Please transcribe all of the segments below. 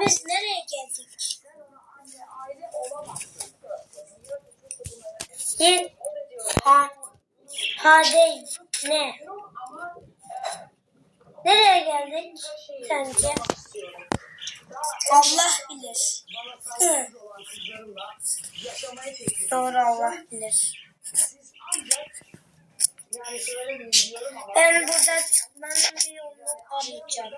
Biz nereye geldik? Bir ha ha değil ne? Nereye geldik sence? Allah bilir. Hı. Doğru Allah bilir. Ben burada çıkmanın bir yolunu arayacağım.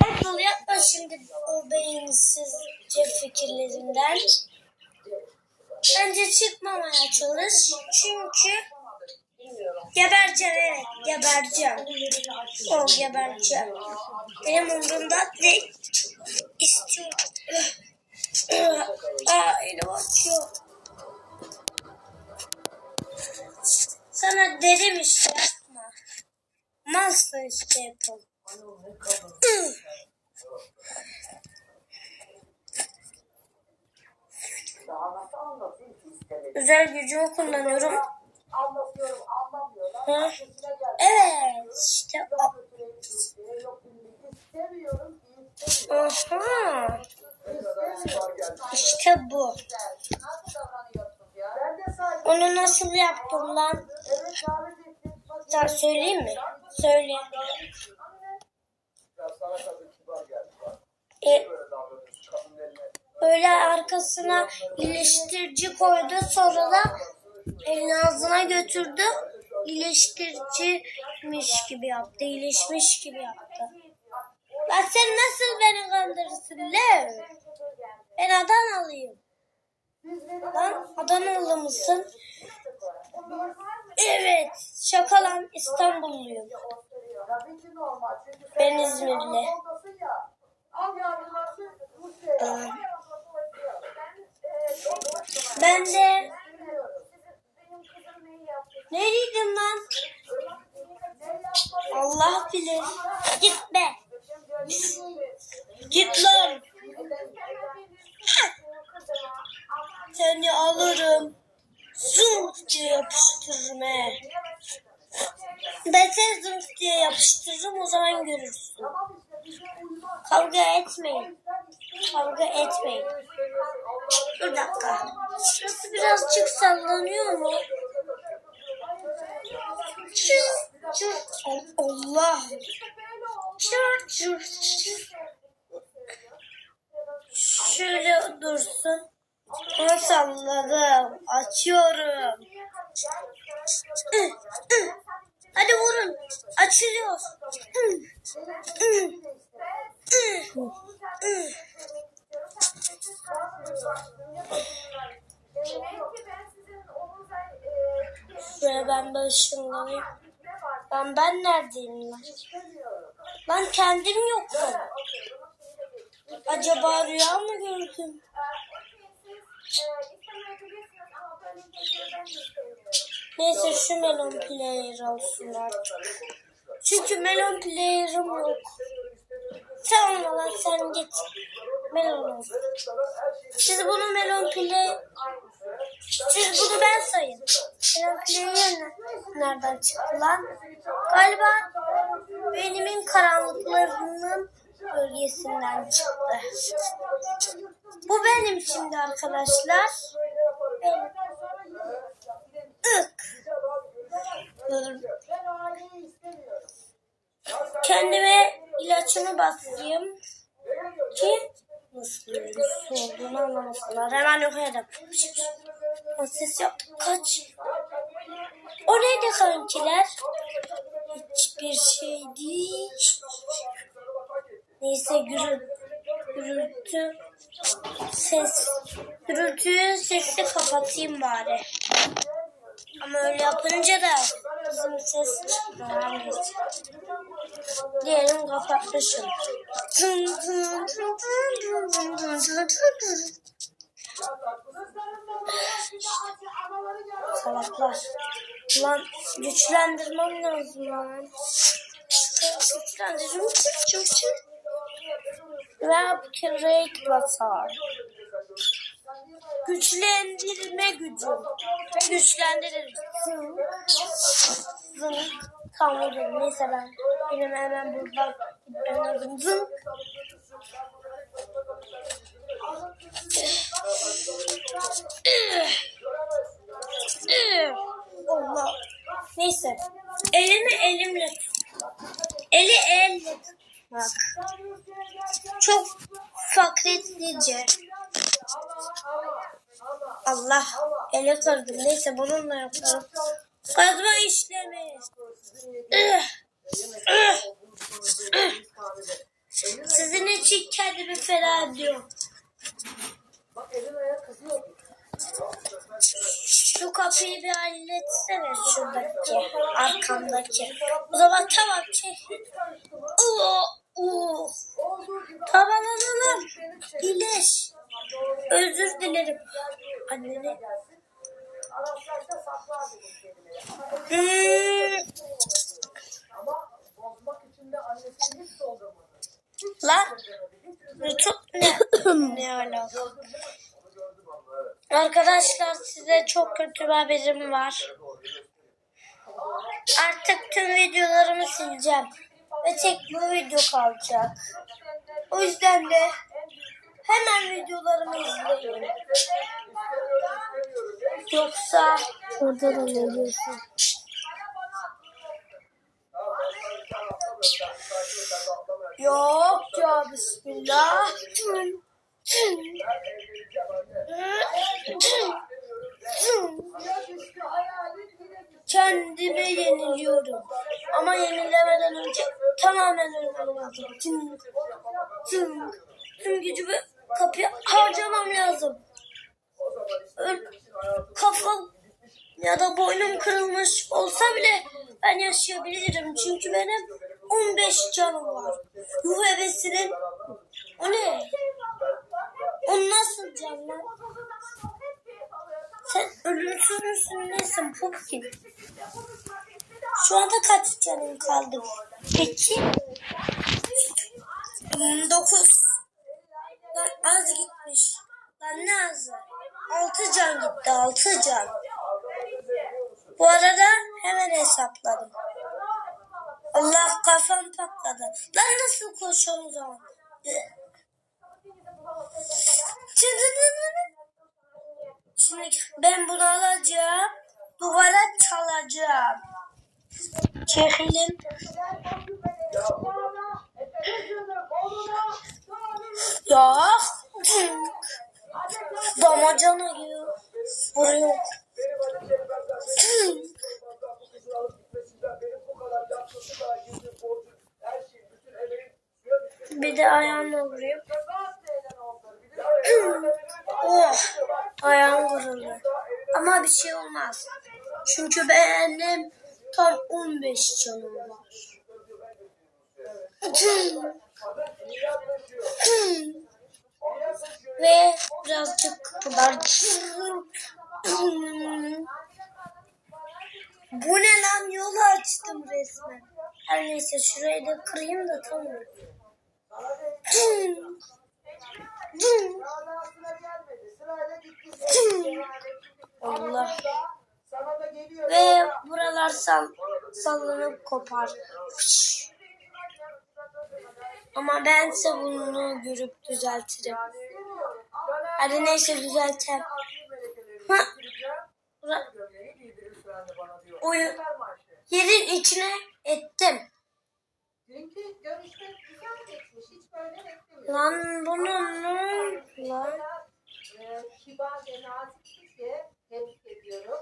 Apple yapma şimdi o beyinsizce fikirlerinden. Bence çıkmamaya çalış. Çünkü gebereceğim evet gebereceğim. O gebereceğim. Benim umurumda değil. İstiyorum. Aa elim açıyor. Sana derim işte yapma. Monster işte yapalım. Özel gücümü kullanıyorum. Ha? Evet, işte o. Aha. İşte bu. Onu nasıl yaptım lan? Bak, Sen söyleyeyim mi? Söyle. Bak. E, Böyle arkasına iyileştirici koydu. Sonra da elini ağzına götürdü. İyileştiriciymiş gibi yaptı. iyileşmiş gibi yaptı. Lan sen nasıl beni kandırırsın lan? Ben Adanalıyım. Lan Adanalı mısın? Evet. Şaka lan İstanbulluyum. Ben İzmirli. Ee, ben de ne lan? Allah bilir. He. Ben seni diye yapıştırırım o zaman görürsün. Kavga etmeyin. Kavga etmeyin. Bir dakika. Şurası birazcık sallanıyor mu? Çır, çır. Allah. Çır, çır, çır. Şöyle dursun. Onu salladım. Açıyorum. Hadi vurun. Açılıyor. Ve ben böyle şınlanayım. Ben ben neredeyim lan? Ben kendim yokum. Acaba rüya mı gördüm? Neyse şu melon player olsun artık. Çünkü melon player'ım yok. Sen lan sen git. Melon olsun. Siz bunu melon play... Siz bunu ben sayın. Melon player ne- nereden çıktı lan? Galiba benimin karanlıklarının bölgesinden çıktı. Bu benim şimdi arkadaşlar. Benim. Ik. Dur. Kendime ilaçımı basayım ki nasıl olduğunu anlamasınlar. Hemen yok edem. Ses yap. Kaç. O neydi kankiler? Hiçbir şey değil. Neyse gürültü, gürültü ses gürültüyü sesi kapatayım bari. Ama öyle yapınca da kızım ses çıktı. Hani. Diyelim kapatmışım. Tın tın tın tın tın tın tın tın Salaklar. Lan güçlendirmem lazım lan. Güçlendirmem çık çık çık. Rap Create Basar. Güçlendirme gücü. Güçlendirir. Zınk. Zınk. Tamam neyse ben Benim hemen buradan gitmem lazım. Zın. Allah. Neyse. Elimi elimle tut. Eli elle tutmak. Çok fakretlice. Allah. Ele kırdım. Neyse bununla yaparım. Kazma işlemi. Sizin için kendimi feda ediyorum. Şu kapıyı bir halletsene şuradaki, arkamdaki. O zaman tamam çek. Oo, oo. Tamam alalım. İyileş. Özür dilerim. Annene. Lan. Çok ne? ne alaka? Arkadaşlar size çok kötü bir haberim var. Artık tüm videolarımı sileceğim. Ve tek bu video kalacak. O yüzden de hemen videolarımı izleyin. Yoksa orada da ne diyorsun? Yok ya bismillah. Kendime yeniliyorum. Ama yenilemeden önce tamamen ölmem lazım. Tüm, tüm, tüm gücümü kapıya harcamam lazım. Öl, kafam ya da boynum kırılmış olsa bile ben yaşayabilirim. Çünkü benim 15 canım var. Yuh hevesinin o ne? O nasıl can lan? Sen ölümsüz müsün nesin Pumpkin? Şu anda kaç canın kaldı? Peki. Hmm, Dokuz. Lan az gitmiş. Lan ne azı? Altı can gitti. Altı can. Bu arada hemen hesapladım. Allah kafam patladı. Lan nasıl koşuyorum o zaman? Şimdi ben bunu alacağım. Duvara çalacağım. Çekelim. Ya. Damacana gibi vuruyor. Bir de ayağımla vuruyor. Oh. Ayağım vuruldu. Ama bir şey olmaz. Çünkü benim tam 15 canım var. Ve birazcık kadar. Bu ne lan yolu açtım resmen. Her neyse şurayı da kırayım da tamam. Allah. Ve buralar sal sallanıp kopar. Ama bense bunu görüp düzeltirim. Hadi neyse düzeltelim. Oyu yerin içine ettim. Lan bunun ne? Lan. Kibar ve nazik kişi tebrik ediyorum.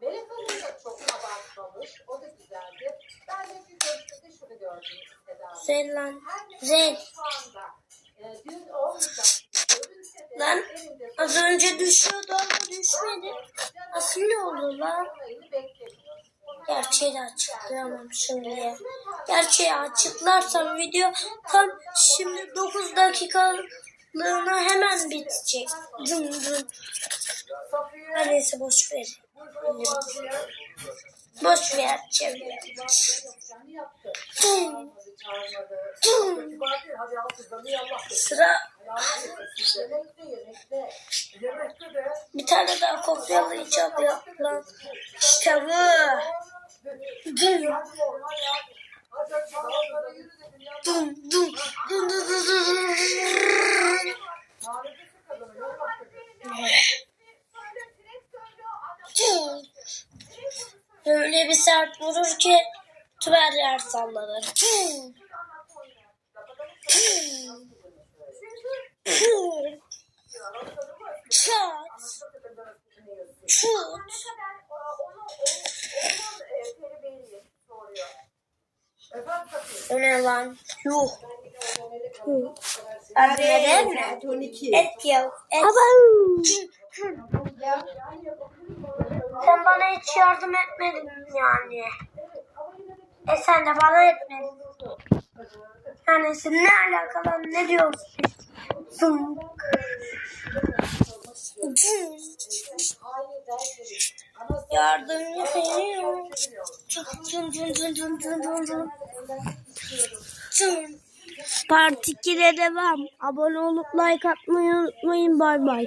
Melek Hanım da çok abartmamış. O da güzeldi. Ben de bir görüşmede şunu gördüm. Zen lan. Zen. şu anda e, dün olmayacak Lan az önce düşüyordu ama düşmedi. Nasıl oldu lan? Gerçeği de açıklayamam şimdiye. Gerçeği açıklarsam video tam şimdi 9 dakikalığına hemen bitecek. Dın dın. Her neyse boş ver. Boş ver yaptı. Dın. Dın. Sıra Yemekte yemekte. Yemekte de bir tane daha kopyalayacağım ya lan. İşte bu. Dum dum dum dum dum dum. Yapacak? Öyle bir sert vurur ki tüver yer sallanır. Çat. Çut. Efendim Safiye? O ne lan? Yuh. Hı. Anladın mı? Et yok. Et. Sen bana hiç yardım etmedin yani. E sen de bana etmedin. Yani sen ne alakalı ne diyorsun? Zınk. Yardımcı. Tın tın tın tın tın tın tın. Tın. Part 2'de devam. Abone olup like atmayı unutmayın. Bay bay.